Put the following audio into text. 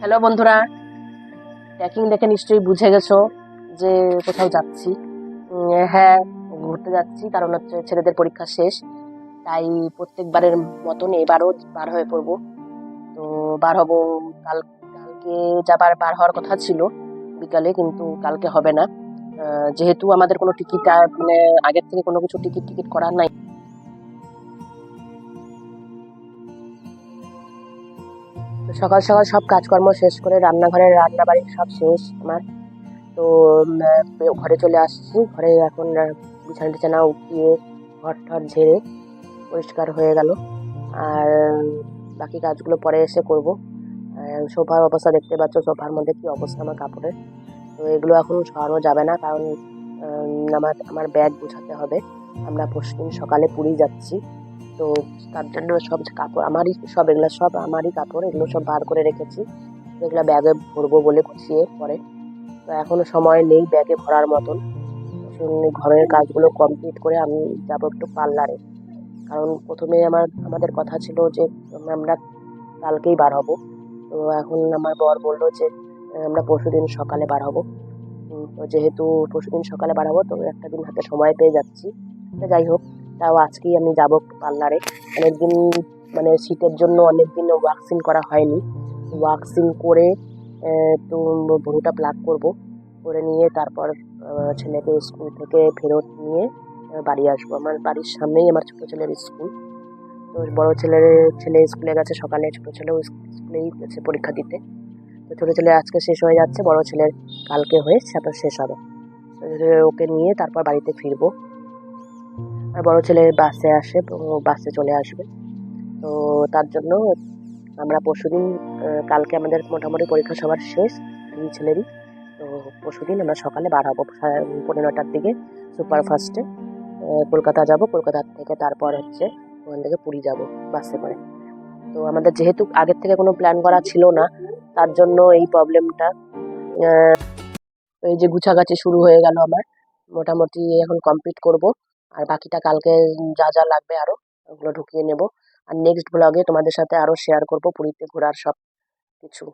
Hello বন্ধুরা। Tracking দেখে নিশ্চয়ই বুঝে গেছো যে কোথাও যাচ্ছি। হ্যাঁ ঘুরতে যাচ্ছি, কারণ হচ্ছে ছেলেদের পরীক্ষা শেষ। তাই প্রত্যেকবারের মতন এবারও বার হয়ে পড়ব। তো বার হব, কাল, কালকে যাবার বার হওয়ার কথা ছিল বিকালে, কিন্তু কালকে হবে না। যেহেতু আমাদের কোনো টিকিট মানে আগের থেকে কোনো কিছু টিকিট টিকিট করার নাই। সকাল সকাল সব কাজকর্ম শেষ করে রান্নাঘরের রান্না বাড়ি সব শেষ আমার। তো ঘরে চলে আসছি। ঘরে এখন বিছানা টিছানা উঠিয়ে ঘর টর ঝেড়ে পরিষ্কার হয়ে গেল। আর, বাকি কাজগুলো পরে এসে করব। সোফার অবস্থা দেখতে পাচ্ছ, সোফার মধ্যে কি অবস্থা আমার কাপড়ের। তো এগুলো এখন সরানো যাবে না, কারণ আমার আমার ব্যাগ গুছাতে হবে। আমরা পরশুদিন সকালে পুরী যাচ্ছি। তো তার জন্য সব কাপড় আমারই সব এগুলো সব আমারই কাপড় এগুলো সব বার করে রেখেছি। এগুলো ব্যাগে ভরবো বলে গুছিয়ে পরে। তো এখনও সময় নেই ব্যাগে ভরার মতন। ঘরের কাজগুলো কমপ্লিট করে আমি যাব একটু পার্লারে। কারণ প্রথমে আমার আমাদের কথা ছিল যে আমরা কালকেই বার হব। তো এখন আমার বর বলল যে আহ, আমরা পরশুদিন সকালে বার হব। তো যেহেতু পরশুদিন সকালে বার হব তো একটা দিন হাতে সময় পেয়ে যাচ্ছি। যাই হোক তাও আজকেই আমি যাব পার্লারে। অনেকদিন মানে শীতের জন্য অনেকদিন ওয়াক্সিং করা হয়নি। ওয়াক্সিং করে তো ভুরুটা প্লাক করব। করে নিয়ে তারপর ছেলেকে স্কুল থেকে ফেরত নিয়ে বাড়ি আসব। আমার বাড়ির সামনেই আমার ছোটো ছেলের স্কুল। তো বড় ছেলের, ছেলে স্কুলে গেছে সকালে। ছোটো ছেলেও স্কুলেই গেছে পরীক্ষা দিতে। তো ছোটো ছেলে আজকে শেষ হয়ে যাচ্ছে, বড় ছেলের কালকে হয়ে তারপর শেষ হবে। ওকে নিয়ে তারপর বাড়িতে ফিরবো। বড় ছেলে বাসে আসে বাসে চলে আসবে। তো তার জন্য আমরা পরশুদিন কালকে আমাদের মোটামুটি পরীক্ষা সবার শেষ দুই ছেলেরই। তো পরশুদিন আমরা সকালে বার হব সাড়ে পনেরোটার দিকে সুপার ফাস্টে। কলকাতা যাব কলকাতা থেকে তারপর হচ্ছে ওখান থেকে পুরী যাব বাসে করে। তো আমাদের যেহেতু আগের থেকে কোনো প্ল্যান করা ছিল না তার জন্য এই প্রবলেমটা এই যে গুছাগাছি শুরু হয়ে গেল আমার। মোটামুটি এখন কমপ্লিট করব। আর বাকিটা কালকে যা যা লাগবে আরও, ওগুলো ঢুকিয়ে নেব। আর নেক্সট ব্লগে তোমাদের সাথে আরও শেয়ার করব পুরীতে ঘোরার সব কিছু।